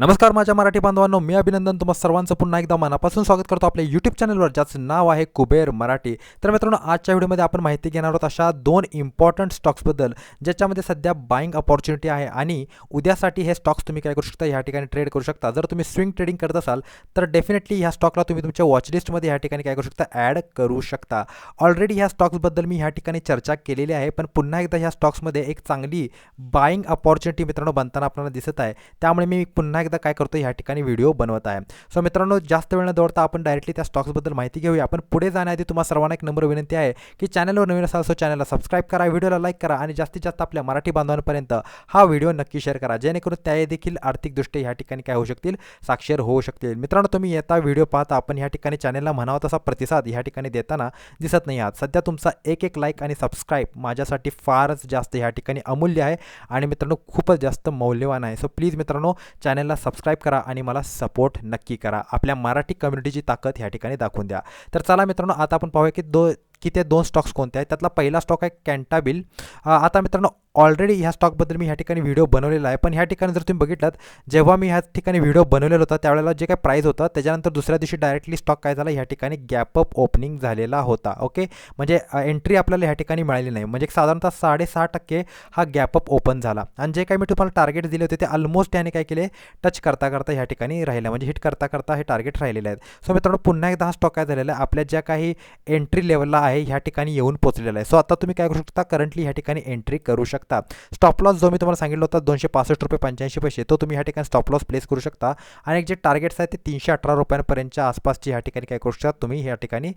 नमस्कार माझ्या मराठी बांधवांनो मी अभिनंदन तुम्हा सर्वांचं पुन्हा एकदा मनापासून स्वागत करतो आपल्या यूट्यूब चॅनलवर ज्याचं नाव आहे कुबेर मराठी. तर मित्रांनो आजच्या व्हिडिओमध्ये आपण माहिती घेणार आहोत अशा दोन इम्पॉर्टंट स्टॉक्सबद्दल ज्याच्यामध्ये सध्या बाईंग अपॉर्च्युनिटी आहे आणि उद्यासाठी हे स्टॉक्स तुम्ही काय करू शकता ह्या ठिकाणी ट्रेड करू शकता. जर तुम्ही स्विंग ट्रेडिंग करत असाल तर डेफिनेटली ह्या स्टॉकला तुम्ही तुमच्या वॉचलिस्टमध्ये ह्या ठिकाणी काय करू शकता ॲड करू शकता. ऑलरेडी ह्या स्टॉक्सबद्दल मी ह्या ठिकाणी चर्चा केलेली आहे पण पुन्हा एकदा ह्या स्टॉक्समध्ये एक चांगली बाईंग अपॉर्च्युनिटी मित्रांनो बनताना आपल्याला दिसत आहे. त्यामुळे मी पुन्हा एकदा काय करतो ह्या ठिकाणी व्हिडिओ बनवत आहे. सो मित्रांनो जास्त वेळ न दौडता आपण डायरेक्टली त्या स्टॉक्सबद्दल माहिती घेऊया. आपण पुढे जाण्याआधी तुम्हाला सर्वांना एक नंबर विनंती आहे की चॅनलवर नवीन असाल सो चॅनलला सबस्क्राईब करा व्हिडिओला लाईक करा आणि जास्तीत जास्त आपल्या मराठी बांधवांपर्यंत हा व्हिडिओ नक्की शेअर करा. जेणेकरून त्या देखील आर्थिकदृष्ट्या ह्या ठिकाणी काय होऊ शकतील? साक्षर होऊ शकतील. मित्रांनो तुम्ही येता व्हिडिओ पाहता आपण ह्या ठिकाणी चॅनलला म्हणावा तसा प्रतिसाद ह्या ठिकाणी देताना दिसत नाही आहात. सध्या तुमचा एक एक लाईक आणि सबस्क्राईब माझ्यासाठी फारच जास्त ह्या ठिकाणी अमूल्य आहे आणि मित्रांनो खूपच जास्त मौल्यवान आहे. सो प्लीज मित्रांनो चॅनलला सबस्क्राईब करा आणि मला सपोर्ट नक्की करा. आपल्या मराठी कम्युनिटीची ताकद ह्या ठिकाणी दाखवून द्या. तर चला मित्रांनो आता आपण पाहूया की दो की ते दोन स्टॉक्स कोणते आहेत त्यातला पहिला स्टॉक आहे कॅन्टाबिल आता मित्रांनो ऑलरेडी ह्या स्टॉकबद्दल मी ह्या ठिकाणी व्हिडिओ बनवलेला आहे पण ह्या ठिकाणी जर तुम्ही बघितलात जेव्हा मी ह्या ठिकाणी व्हिडिओ बनवलेला होता त्यावेळेला जे काही प्राईज होतं त्याच्यानंतर दुसऱ्या दिवशी डायरेक्टली स्टॉक काय झाला ह्या ठिकाणी गॅपअप ओपनिंग झालेला होता ओके म्हणजे एंट्री आपल्याला ह्या ठिकाणी मिळाली नाही. म्हणजे साधारणतः साडेसहा टक्के हा गॅपअप ओपन झाला. आणि जे काही मी तुम्हाला टार्गेट दिले होते ते ऑलमोस्ट याने काय केले टच करता करता ह्या ठिकाणी राहिलं. म्हणजे हिट करता करता हे टार्गेट राहिलेले आहेत. सो मित्रांनो पुन्हा एकदा हा स्टॉक काय झालेला आहे आपल्या ज्या काही एंट्री लेवलला आहे ह्या ठिकाणी येऊन पोचलेला आहे. सो आता तुम्ही काय करू शकता? करंटली ह्या ठिकाणी एंट्री करू शकता. स्टॉप लॉस जो मी तुम्हाला सांगितलं होता दोनशे पासष्ट रुपये पंच्याऐंशी पैसे तो तुम्ही ह्या ठिकाणी स्टॉप लॉस प्लेस करू शकता. आणि जे टार्गेट्स आहेत ते तीनशे अठरा रुपयांपर्यंतच्या आसपासची ह्या ठिकाणी काय करू शकता? तुम्ही ह्या ठिकाणी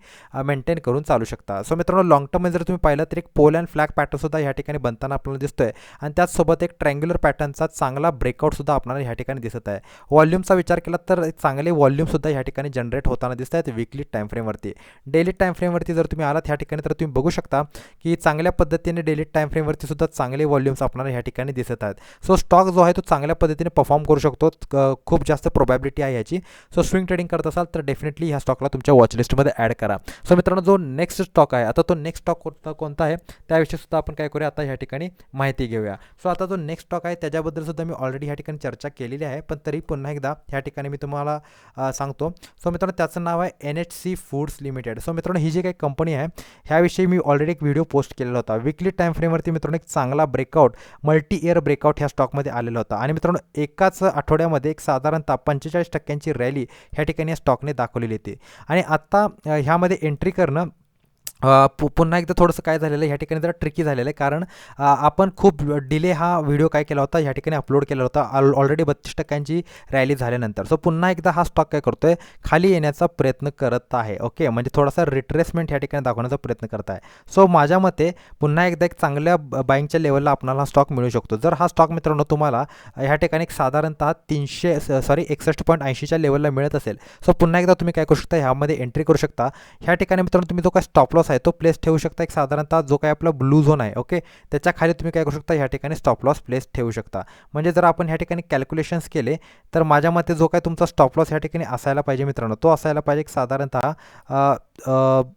मेंटेन करून चालू शकता. सो मित्रांनो लॉंग टर्ममध्ये जर तुम्ही पाहिलं तर एक पोल अँड फ्लॅग पॅटर्नसुद्धा ह्या ठिकाणी बनताना आपल्याला दिसतोय. आणि त्याचसोबत एक ट्रँग्युलर पॅटर्नचा चांगला ब्रेकआउटसुद्धा आपल्याला ह्या ठिकाणी दिसत आहे. व्हॉल्यूमचा विचार केला तर चांगले व्हॉल्यूमसुद्धा ह्या ठिकाणी जनरेट होताना दिसत आहेत विकली टाईम फ्रेमवरती डेली टाईम फ्रेमवरती जर तुम्ही आला आलात ह्या ठिकाणी तर तुम्ही बघू शकता की चांगल्या पद्धतीने डेली टाईम फ्रेमवरती सुद्धा चांगले व्हॉल्यूम्स आपणाला ह्या ठिकाणी दिसत आहेत. सो स्टॉक जो आहे तो चांगल्या पद्धतीने परफॉर्म करू शकतो. खूप जास्त प्रोबॅबिलिटी आहे याची. सो स्विंग ट्रेडिंग करत असाल तर डेफिनेटली ह्या स्टॉकला तुमच्या वॉचलिस्टमध्ये ॲड करा. सो मित्रांनो जो नेक्स्ट स्टॉक आहे आता तो नेक्स्ट स्टॉक कोणता कोणता आहे त्याविषयी सुद्धा आपण काय करूया आता ह्या ठिकाणी माहिती घेऊया. सो आता जो नेक्स्ट स्टॉक आहे त्याच्याबद्दल सुद्धा मी ऑलरेडी ह्या ठिकाणी चर्चा केलेली आहे पण तरी पुन्हा एकदा ह्या ठिकाणी मी तुम्हाला सांगतो. सो मित्रांनो त्याचं नाव आहे N H C foods limited so मित्रांनो ही जी काही कंपनी आहे ह्याविषयी मी ऑलरेडी एक व्हिडिओ पोस्ट केलेला होता. विकली टाईम फ्रेमवरती मित्रांनो एक चांगला ब्रेकआउट मल्टी इयर ब्रेकआउट ह्या स्टॉकमध्ये आलेला होता. आणि मित्रांनो एकाच आठवड्यामध्ये एक साधारणतः पंचेचाळीस टक्क्यांची रॅली ह्या ठिकाणी या स्टॉकने दाखवलेली होती. आणि आत्ता ह्यामध्ये एंट्री करणं पु पुन्हा एकदा थोडंसं काय झालेलं आहे ह्या ठिकाणी जरा ट्रिकी झालेलं आहे. कारण आपण खूप डिले हा व्हिडिओ काय केला होता ह्या ठिकाणी अपलोड केला होता ऑल ऑलरेडी बत्तीस टक्क्यांची रॅली झाल्यानंतर. सो पुन्हा एकदा हा स्टॉक काय करतो आहे खाली येण्याचा प्रयत्न करत आहे. ओके म्हणजे थोडासा रिट्रेसमेंट ह्या ठिकाणी दाखवण्याचा प्रयत्न करत आहे. सो माझ्या मते पुन्हा एकदा एक चांगल्या बाईंगच्या लेवलला आपणाला हा स्टॉक मिळू शकतो. जर हा स्टॉक मित्रांनो तुम्हाला ह्या ठिकाणी एक साधारणतः तीनशे सॉरी एकसष्ट पॉईंट ऐंशीच्या लेवलला मिळत असेल. सो पुन्हा एकदा तुम्ही काय करू शकता ह्यामध्ये एंट्री करू शकता. ह्या ठिकाणी मित्रांनो तुम्ही जो काय स्टॉप लॉस आहे तो प्लेस ठेवू शकता एक साधारणतः जो काही आपला ब्लू झोन आहे ओके त्याच्याखाली तुम्ही काय करू शकता ह्या ठिकाणी स्टॉप लॉस प्लेस ठेवू शकता. म्हणजे जर आपण ह्या ठिकाणी कॅल्क्युलेशन्स केले तर माझ्या मते जो काय तुमचा स्टॉप लॉस ह्या ठिकाणी असायला पाहिजे मित्रांनो तो असायला पाहिजे एक साधारणतः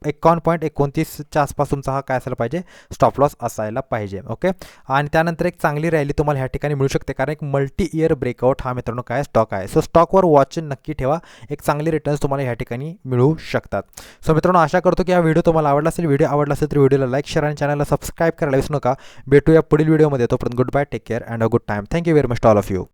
एकावन्न पॉईंट एकोणतीसच्या आसपास तुमचा हा काय असायला पाहिजे? स्टॉप लॉस असायला पाहिजे ओके आणि त्यानंतर एक चांगली रॅली तुम्हाला ह्या ठिकाणी मिळू शकते कारण एक मल्टी इयर ब्रेकआउट हा मित्रांनो काय स्टॉक आहे. सो स्टॉकवर वॉच नक्की ठेवा एक चांगली रिटर्न्स तुम्हाला ह्या ठिकाणी मिळू शकतात. सो मित्रांनो आशा करतो की हा व्हिडिओ तुम्हाला आवडला असेल व्हिडिओ आवडला असेल तर व्हिडिओला लाईक शेअर आणि चॅनलला सबस्क्राईब करायला विसरू नका. भेटूया पुढील व्हिडिओमध्ये तोपर्यंत good bye take care and a good time thank you very much all of you